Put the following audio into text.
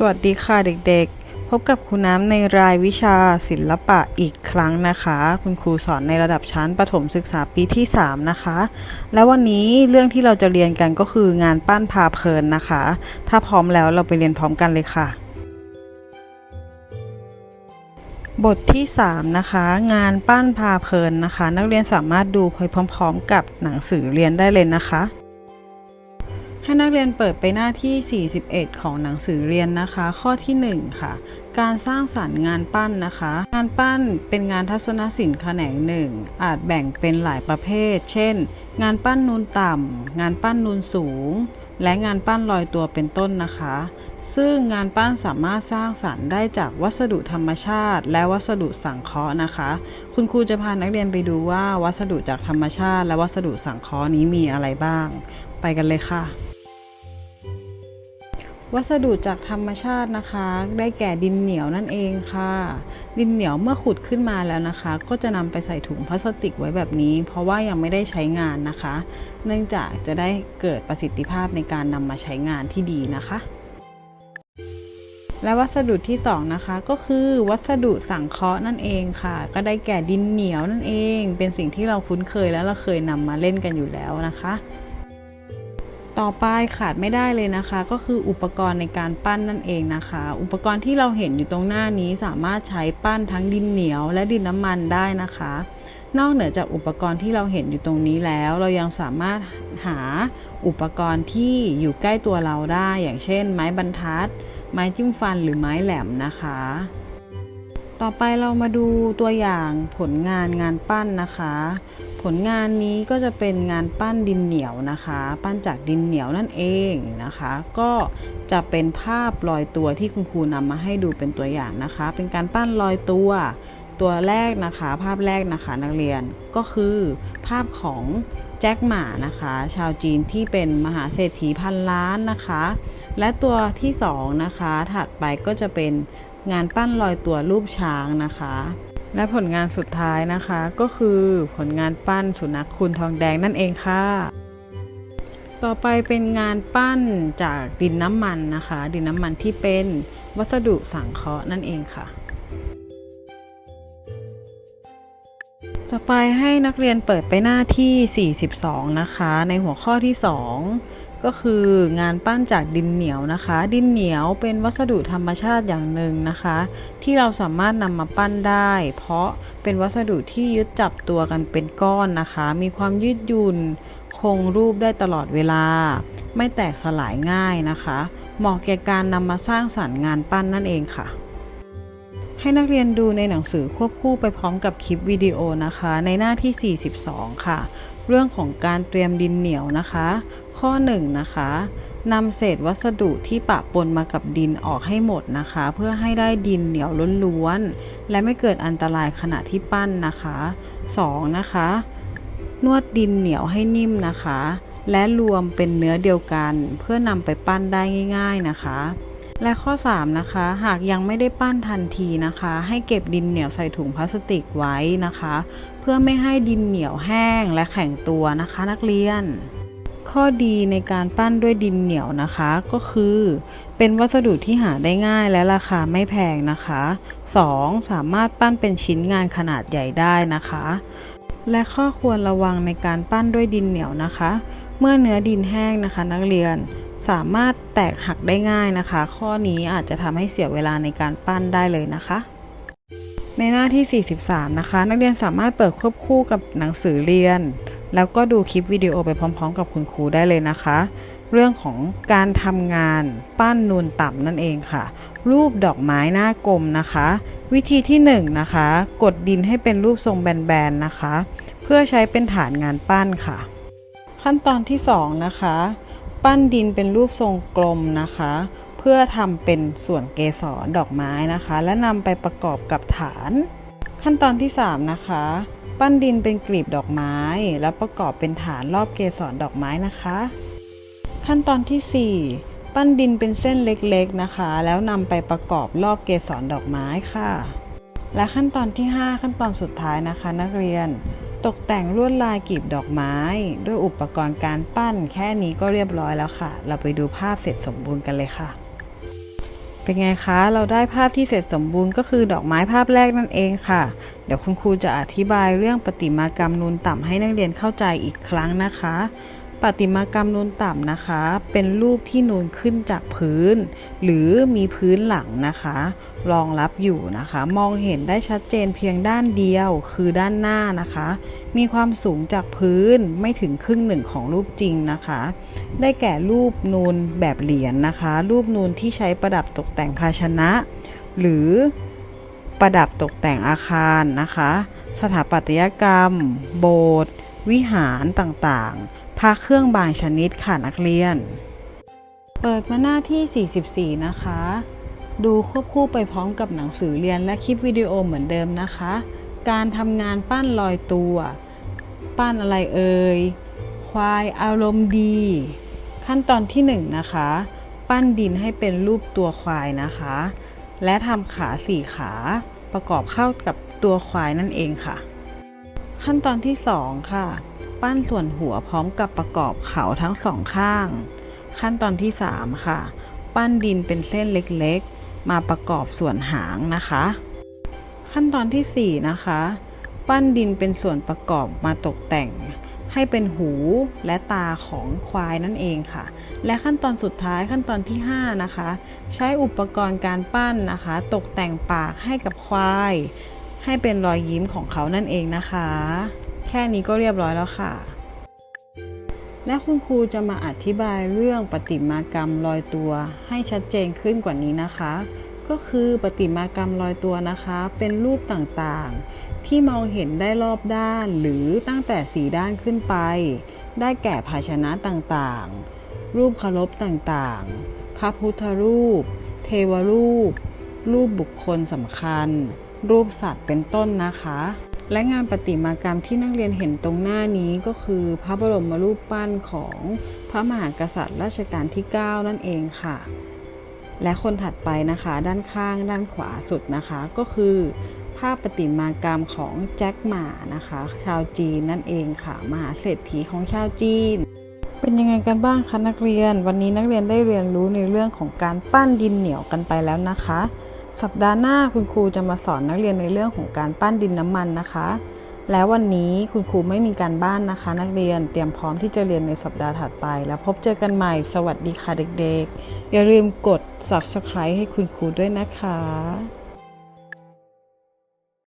สวัสดีค่ะเด็กๆ พบกับครูน้ำในรายวิชาศิลปะอีกครั้งนะคะ คุณครูสอนในระดับชั้นประถมศึกษาปีที่ 3 นะคะ และวันนี้เรื่องที่เราจะเรียนกันก็คืองานปั้นพาเพลินนะคะ ถ้าพร้อมแล้วเราไปเรียนพร้อมกันเลยค่ะ บทที่ 3 นะคะ งานปั้นพาเพลินนะคะ นักเรียนสามารถดูไปพร้อม ๆ กับหนังสือเรียนได้เลยนะคะ ให้นักเรียนเปิดไปหน้าที่ 41 ของหนังสือเรียนนะคะ ข้อที่ 1 ค่ะ การสร้างสรรค์งานปั้นนะคะ งานปั้นเป็นงานทัศนศิลป์แขนงหนึ่ง อาจแบ่งเป็นหลายประเภท เช่น งานปั้นนูนต่ำ งานปั้นนูนสูง และงานปั้นลอยตัวเป็นต้นนะคะ ซึ่งงานปั้นสามารถสร้างสรรค์ได้จากวัสดุธรรมชาติ และวัสดุสังเคราะห์นะคะ คุณครูจะพานักเรียนไปดูว่าวัสดุจากธรรมชาติ และวัสดุสังเคราะห์นี้มีอะไรบ้าง ไปกันเลยค่ะ วัสดุจากธรรมชาตินะคะ ได้แก่ดินเหนียวนั่นเองค่ะ ดินเหนียวเมื่อขุดขึ้นมาแล้วนะคะ ก็จะนำไปใส่ถุงพลาสติกไว้แบบนี้ เพราะว่ายังไม่ได้ใช้งานนะคะ เนื่องจากจะได้เกิดประสิทธิภาพในการนำมาใช้งานที่ดีนะคะ และวัสดุที่สองนะคะก็คือวัสดุสังเคราะห์นั่นเองค่ะ ก็ได้แก่ดินเหนียวนั่นเอง เป็นสิ่งที่เราคุ้นเคยและเราเคยนำมาเล่นกันอยู่แล้วนะคะ ต่อไปขาดไม่ได้เลยนะคะ ก็คืออุปกรณ์ในการปั้นนั่นเองนะคะ อุปกรณ์ที่เราเห็นอยู่ตรงหน้านี้สามารถใช้ปั้นทั้งดินเหนียวและดินน้ำมันได้นะคะ นอกเหนือจากอุปกรณ์ที่เราเห็นอยู่ตรงนี้แล้ว เรายังสามารถหาอุปกรณ์ที่อยู่ใกล้ตัวเราได้ อย่างเช่น ไม้บรรทัด ไม้จิ้มฟันหรือไม้แหลมนะคะ ต่อไปเรามาดูตัวอย่างผลงานงานปั้นนะคะ ผลงานนี้ก็จะเป็นงานปั้นดินเหนียวนะคะ ปั้นจากดินเหนียวนั่นเองนะคะ ก็จะเป็นภาพลอยตัวที่คุณครูนำมาให้ดูเป็นตัวอย่างนะคะ เป็นการปั้นลอยตัวตัวแรกนะคะ ภาพแรกนะคะนักเรียนก็คือภาพของแจ็คหม่านะคะ ชาวจีนที่เป็นมหาเศรษฐีพันล้านนะคะ และตัวที่สองนะคะ ถัดไปก็จะเป็น งานปั้นลอยตัวรูปช้างนะคะ และผลงานสุดท้ายนะคะก็คือผลงานปั้นสุนัขคุณทองแดงนั่นเองค่ะ ต่อไปเป็นงานปั้นจากดินน้ำมันนะคะ ดินน้ำมันที่เป็นวัสดุสังเคราะห์นั่นเองค่ะต่อไปให้นักเรียนเปิดไปหน้าที่ 42 นะคะ ในหัวข้อที่ 2 ก็คืองานปั้นจากดินเหนียวนะคะ ดินเหนียวเป็นวัสดุธรรมชาติอย่างหนึ่งนะคะ ที่เราสามารถนำมาปั้นได้ เพราะเป็นวัสดุที่ยึดจับตัวกันเป็นก้อนนะคะ มีความยืดหยุ่นคงรูปได้ตลอดเวลา ไม่แตกสลายง่ายนะคะ เหมาะแก่การนำมาสร้างสรรค์งานปั้นนั่นเองค่ะ ให้นักเรียนดูในหนังสือควบคู่ไปพร้อมกับคลิปวิดีโอนะคะ ในหน้าที่ 42 ค่ะ เรื่องของการเตรียมดินเหนียวนะคะ ข้อ1นะคะนำเศษวัสดุที่ปะปนมากับดินออกให้หมดนะคะ เพื่อให้ได้ดินเหนียวล้วนๆและไม่เกิดอันตรายขณะที่ปั้นนะคะ 2. นะคะ นวดดินเหนียวให้นิ่มนะคะ และรวมเป็นเนื้อเดียวกัน เพื่อนำไปปั้นได้ง่าย ๆนะคะ และข้อ 3 นะคะ หากยังไม่ได้ปั้นทันทีนะคะ ให้เก็บดินเหนียวใส่ถุงพลาสติกไว้นะคะ เพื่อไม่ให้ดินเหนียวแห้งและแข็งตัวนะคะ นักเรียน ข้อดีในการปั้นด้วยดินเหนียวนะคะก็คือ เป็นวัสดุที่หาได้ง่ายและราคาไม่แพงนะคะ 2. สามารถปั้นเป็นชิ้นงานขนาดใหญ่ได้นะคะ และข้อควรระวังในการปั้นด้วยดินเหนียวนะคะ เมื่อเนื้อดินแห้งนะคะ นักเรียน สามารถแตกหักได้ง่ายนะคะ ข้อนี้อาจจะทำให้เสียเวลาในการปั้นได้เลยนะคะ ในหน้าที่ 43 นะคะ นักเรียนสามารถเปิดควบคู่กับหนังสือเรียน แล้วก็ดูคลิปวิดีโอไปพร้อม ๆ กับคุณครูได้เลยนะคะ เรื่องของการทำงานปั้นนูนต่ำนั่นเองค่ะ รูปดอกไม้หน้ากลมนะคะ วิธีที่1นงนะคะ กดดินให้เป็นรูปทรงแบนๆนะคะ เพื่อใช้เป็นฐานงานปั้นค่ะ ขั้นตอนที่ 2 นะคะ ปั้นดินเป็นรูปทรงกลมนะคะ เพื่อทำเป็นส่วนเกสรดอกไม้นะคะ และนำไปประกอบกับฐาน ขั้นตอนที่ 3 นะคะ ปั้นดินเป็นกลีบดอกไม้ แล้วประกอบเป็นฐานรอบเกสรดอกไม้นะคะ ขั้นตอนที่ 4 ปั้นดินเป็นเส้นเล็กๆนะคะ แล้วนำไปประกอบรอบเกสรดอกไม้ค่ะ และขั้นตอนที่ 5 ขั้นตอนสุดท้ายนะคะ นักเรียน ตกแต่งลวดลายกลีบดอกไม้ ด้วยอุปกรณ์การปั้นแค่นี้ก็เรียบร้อยแล้วค่ะ เราไปดูภาพเสร็จสมบูรณ์กันเลยค่ะ เป็นไงคะ เราได้ภาพที่เสร็จสมบูรณ์ก็คือดอกไม้ภาพแรกนั่นเองค่ะ เดี๋ยวคุณครูจะอธิบายเรื่องประติมากรรมนูนต่ำให้นักเรียนเข้าใจอีกครั้งนะคะ ประติมากรรมนูนต่ำนะคะ เป็นรูปที่นูนขึ้นจากพื้น หรือมีพื้นหลังนะคะ รองรับอยู่นะคะ มองเห็นได้ชัดเจนเพียงด้านเดียวคือด้านหน้านะคะ มีความสูงจากพื้นไม่ถึงครึ่งหนึ่งของรูปจริงนะคะ ได้แก่รูปนูนแบบเหรียญนะคะ รูปนูนที่ใช้ประดับตกแต่งภาชนะ หรือประดับตกแต่งอาคารนะคะ สถาปัตยกรรม โบสถ์วิหารต่างๆ พระเครื่องบางชนิดค่ะนักเรียน เปิดมาหน้าที่ 44 นะคะ ดูควบคู่ไปพร้อมกับหนังสือเรียนและคลิปวิดีโอเหมือนเดิมนะคะ การทำงานปั้นลอยตัว ปั้นอะไรเอ่ย ควายอารมณ์ดี ขั้นตอนที่ 1นงนะคะ ปั้นดินให้เป็นรูปตัวควายนะคะ และทำขาสี่ขาประกอบเข้ากับตัวควายนั่นเองค่ะ ขั้นตอนที่ 2 ค่ะ ปั้นส่วนหัวพร้อมกับประกอบเขาทั้งสองข้าง ขั้นตอนที่ 3 ค่ะ ปั้นดินเป็นเส้นเล็กๆ มาประกอบส่วนหางนะคะ ขั้นตอนที่ 4 นะคะ ปั้นดินเป็นส่วนประกอบมาตกแต่ง ให้เป็นหูและตาของควายนั่นเองค่ะ และขั้นตอนสุดท้ายขั้นตอนที่ 5 นะคะ ใช้อุปกรณ์การปั้นนะคะ ตกแต่งปากให้กับควาย ให้เป็นรอยยิ้มของเขานั่นเองนะคะ แค่นี้ก็เรียบร้อยแล้วค่ะ และคุณครูจะมาอธิบายเรื่องประติมากรรมลอยตัวให้ชัดเจนขึ้นกว่านี้นะคะ ก็คือประติมากรรมลอยตัวนะคะ เป็นรูปต่างๆ ที่มองเห็นได้รอบด้านหรือตั้งแต่สีด้านขึ้นไป ได้แก่ภาชนะต่างๆ รูปเคารพต่างๆ พระพุทธรูป เทวรูป รูปบุคคลสำคัญ รูปสัตว์เป็นต้นนะคะ และงานประติมากรรมที่นักเรียนเห็นตรงหน้านี้ก็คือพระบรมรูปปั้นของพระมหากษัตริย์รัชกาลที่ 9 นั่นเองค่ะ และคนถัดไปนะคะด้านข้างด้านขวาสุดนะคะก็คือภาพประติมากรรมของแจ็คหมานะคะ ชาวจีนนั่นเองค่ะมหาเศรษฐีของชาวจีน เป็นยังไงกันบ้างคะนักเรียน วันนี้นักเรียนได้เรียนรู้ในเรื่องของการปั้นดินเหนียวกันไปแล้วนะคะ สัปดาห์หน้าคุณครูจะมาสอนนักเรียนในเรื่องของการปั้นดินน้ำมันนะคะ แล้ววันนี้คุณครูไม่มีการบ้านนะคะ นักเรียนเตรียมพร้อมที่จะเรียนในสัปดาห์ถัดไป แล้วพบเจอกันใหม่ สวัสดีค่ะเด็กๆ อย่าลืมกด subscribe ให้คุณครูด้วยนะคะ